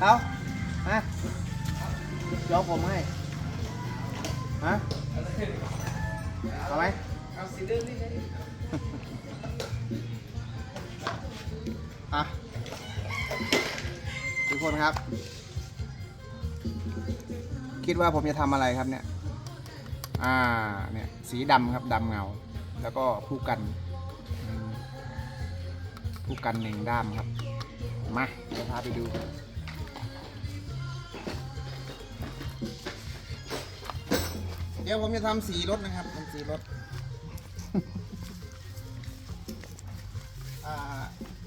เอาฮะยกผมให้ฮะเอาไหมเอาสีเดิมนี่ไงอะทุกคนครับ คิดว่าผมจะทำอะไรครับเนี่ย อ่า เนี่ย สีดำครับดำเงา แล้วก็ผู้กันอืมผู้กันหนึ่งด้ามครับ มาเดี๋ยวพาไปดู เดี๋ยวผมจะทำสีรถนะครับทำสีรถ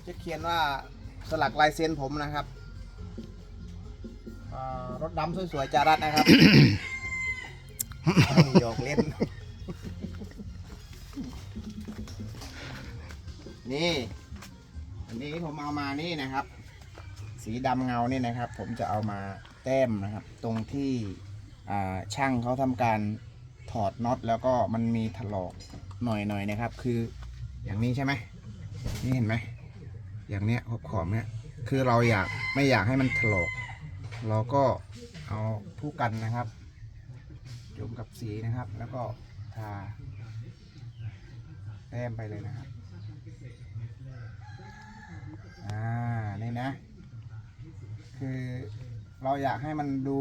จะเขียนว่าสลักลายเซ็นผมนะครับรถดำสวยๆจารัดนะครับหยอกเล่น นี่ อันนี้ผมเอามานี่นะครับ สีดำเงานี่นะครับ ผมจะเอามาแต้มนะครับ ตรงที่ช่างเขาทำการ ถอดน็อตแล้วก็มันมีถลอกหน่อยๆนะครับ คืออย่างนี้ใช่ไหมนี่เห็นไหมอย่างเนี้ยขอบขอบเนี้ยคือเราอยากไม่อยากให้มันถลอกเราก็เอาผู้กันนะครับ จุ่มกับสีนะครับ แล้วก็ทาแต้มไปเลยนะครับอ่านี่นะ คือเราอยากให้มันดู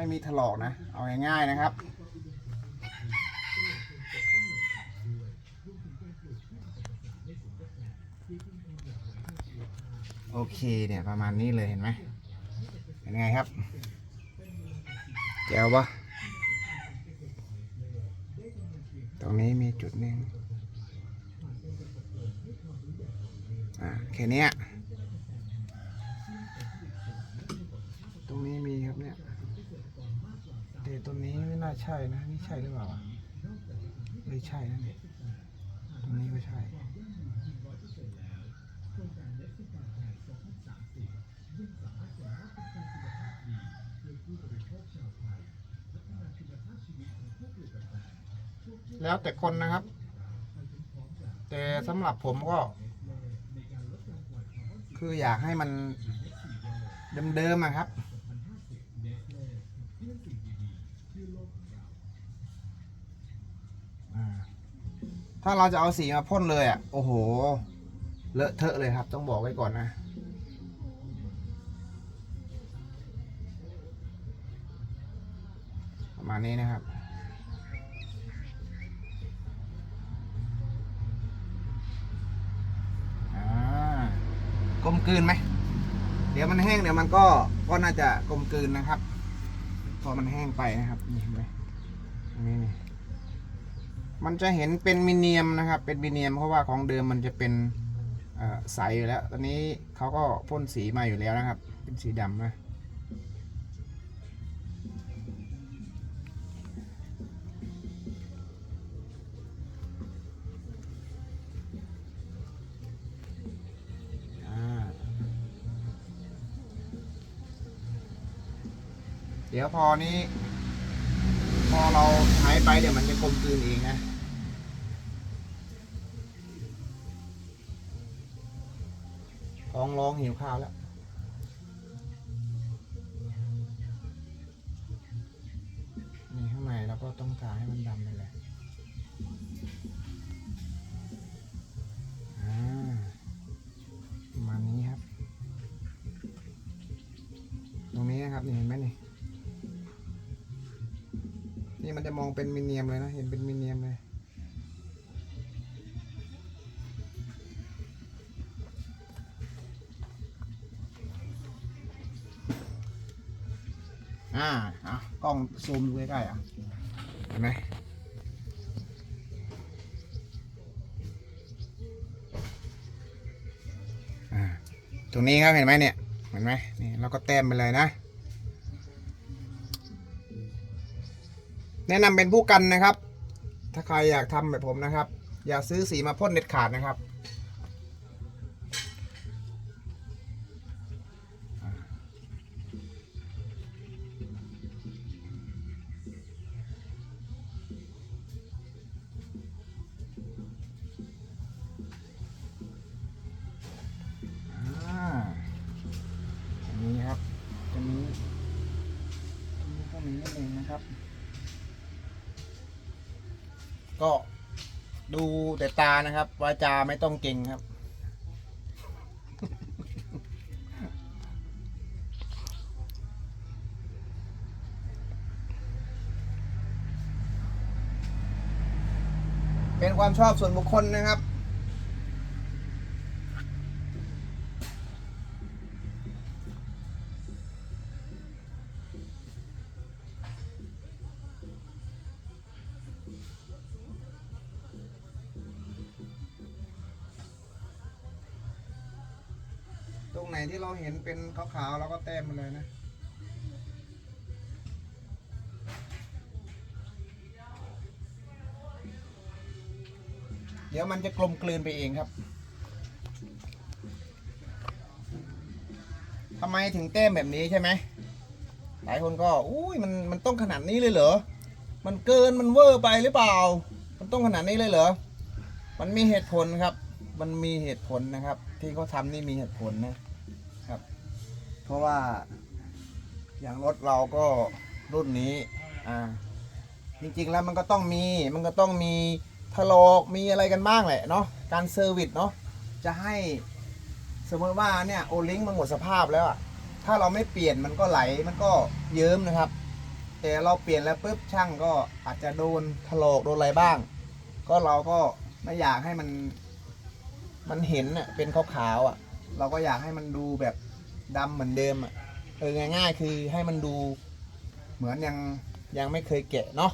ไม่มีถลอกนะ เอาง่ายๆนะครับ โอเคเนี่ยประมาณนี้เลยเห็นไหมเป็นไงครับแจ๋วปะตรงนี้มีจุดหนึ่งอ่าแค่นี้ยตรงนี้มีครับเนี่ยแต่ตรง น่าใช่นะนี่ใช่หรือเปล่าไม่ใช่นะเนี่ยตรงนี้ก็ใช่แล้วแต่คนนะครับ แต่สำหรับผมก็ คืออยากให้มันเดิมๆอะครับ อ่า ถ้าเราจะเอาสีมาพ่นเลยอะ โอ้โห เลอะเทอะเลยครับ ต้องบอกไว้ก่อนนะ ประมาณนี้นะครับอ่ากลมกลืนไหม เดี๋ยวมันแห้งเดี๋ยวมันก็ก็น่าจะกลมกลืนนะครับ พอมันแห้งไปนะครับนี่เห็นไหมตรงนี้นี่มันจะเห็นเป็นมิเนียมนะครับ เป็นมิเนียมเพราะว่าของเดิมมันจะเป็นอ่อใสอยู่แล้ว ตอนนี้เขาก็พ่นสีมาอยู่แล้วนะครับ เป็นสีดำนะ ดี๋ยวพอนี้ พอเราใช้ไปเดี๋ยวมันจะกลมกลืนเองนะท้องร้องหิวข้าวแล้วนี่ข้างในเราก็ต้องทาให้มันดำไปเลยประมาณนี้ครับ ตรงนี้นะครับนี่เห็นไหมนี่ มันจะมองเป็นมิเนียมเลยนะ เห็นเป็นมิเนียมเลย อ่าอะกล้องซูมดูใกล้ๆอะ เห็นไหมอ่าตรงนี้ครับเห็นไหมเนี่ย เห็นไหมนี่เราก็แต้มไปเลยนะ แนะนำเป็นผู้กันนะครับ ถ้าใครอยากทำแบบผมนะครับ อย่าซื้อสีมาพ่นเด็ดขาดนะครับ ก็ดูแต่ตานะครับวาจาไม่ต้องเก่งครับ เป็นความชอบส่วนบุคคลนะครับ ที่เราเห็นเป็นขาวๆเราก็แต้มมาเลยนะเดี๋ยวมันจะกลมกลืนไปเองครับทำไมถึงแต้มแบบนี้ใช่ไหม หลายคนก็ อุ้ยมันมันต้องขนาดนี้เลยเหรอ มันเกินมันเวอร์ไปหรือเปล่า มันต้องขนาดนี้เลยเหรอ มันมีเหตุผลครับ มันมีเหตุผลนะครับ ที่เขาทำนี่มีเหตุผลนะ เพราะว่าอย่างรถเราก็รุ่นนี้ อ่า จริงๆแล้วมันก็ต้องมี มันก็ต้องมีถลอกมีอะไรกันบ้างแหละเนาะ การเซอร์วิสเนาะ จะให้สมมติว่าเนี่ยโอลิงมันหมดสภาพแล้วอะถ้าเราไม่เปลี่ยนมันก็ไหล มันก็เยิ้มนะครับ แต่เราเปลี่ยนแล้วปุ๊บช่างก็อาจจะโดนถลอกโดนอะไรบ้าง ก็เราก็ไม่อยากให้มัน มันเห็นอะเป็นขาวๆอะเราก็อยากให้มันดูแบบ ดำเหมือนเดิมอะเออง่ายๆ คือให้มันดูเหมือนยังยังไม่เคยแกะเนาะ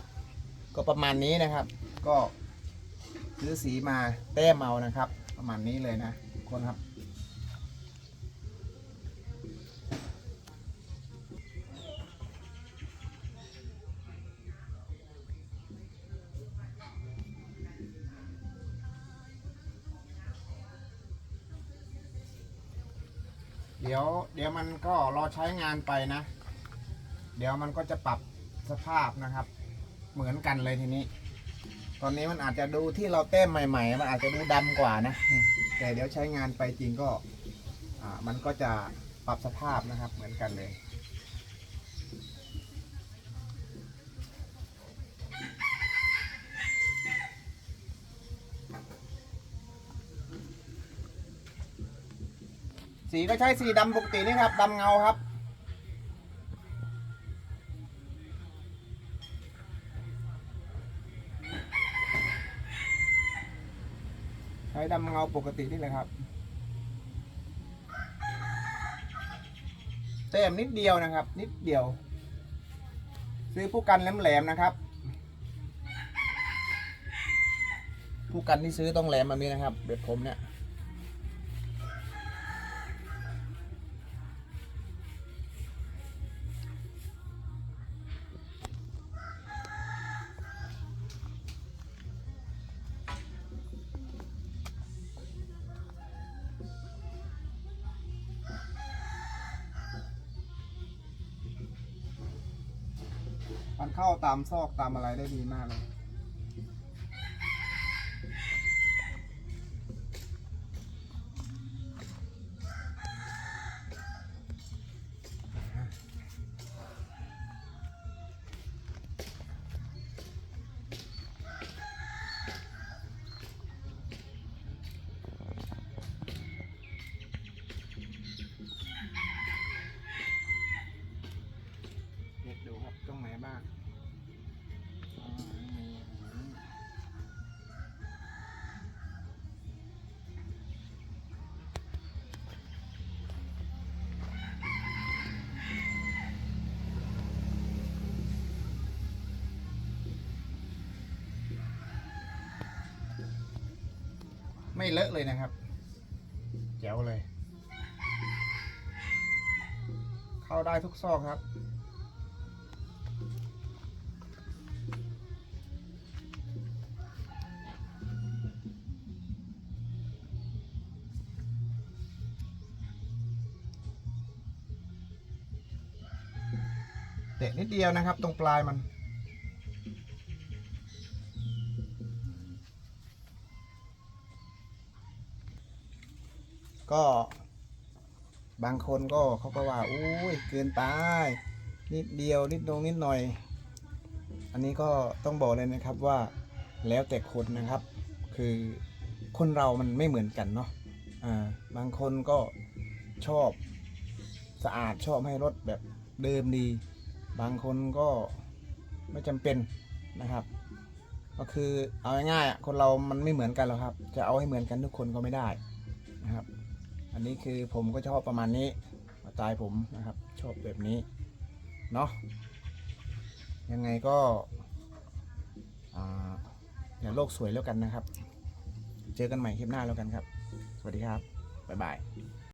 ก็ประมาณนี้นะครับ ก็ซื้อสีมาแต้มเอานะครับ ประมาณนี้เลยนะทุกคนครับ เดี๋ยวเดี๋ยวมันก็รอใช้งานไปนะ เดี๋ยวมันก็จะปรับสภาพนะครับ เหมือนกันเลยทีนี้ ตอนนี้มันอาจจะดูที่เราแต้มใหม่ ๆ มันอาจจะดูดำกว่านะ แต่เดี๋ยวใช้งานไปจริงก็ อ่า มันก็จะปรับสภาพนะครับ เหมือนกันเลย สีก็ใช้สีดำปกตินี่ครับดำเงาครับ ใช้ดำเงาปกตินี่แหละครับแต้มนิดเดียวนะครับ นิดเดียว ซื้อผู้กันแหลมๆนะครับ ผู้กันที่ซื้อต้องแหลมแบบนี้นะครับแบบผมเนี่ย มันเข้าตามซอกตามอะไรได้ดีมากเลย ไม่เลอะเลยนะครับ แจ๋วเลย เข้าได้ทุกซอกครับ เตะนิดเดียวนะครับ ตรงปลายมัน ก็ บางคนก็เขาก็ว่าอุ้ยเกินไปนิดเดียวนิดนงนิดหน่อย อันนี้ก็ต้องบอกเลยนะครับว่าแล้วแต่คนนะครับ คือคนเรามันไม่เหมือนกันเนาะอ่าบางคนก็ชอบสะอาดชอบให้รถแบบเดิมดี บางคนก็ไม่จำเป็นนะครับ ก็คือเอาง่ายๆคนเรามันไม่เหมือนกันหรอกครับ จะเอาให้เหมือนกันทุกคนก็ไม่ได้นะครับ อันนี้คือผมก็ชอบประมาณนี้สไตล์ผมนะครับ ชอบแบบนี้ เนาะยังไงก็อ่าอย่าโลกสวยแล้วกันนะครับ เจอกันใหม่คลิปหน้าแล้วกันครับ สวัสดีครับ บ๊ายบาย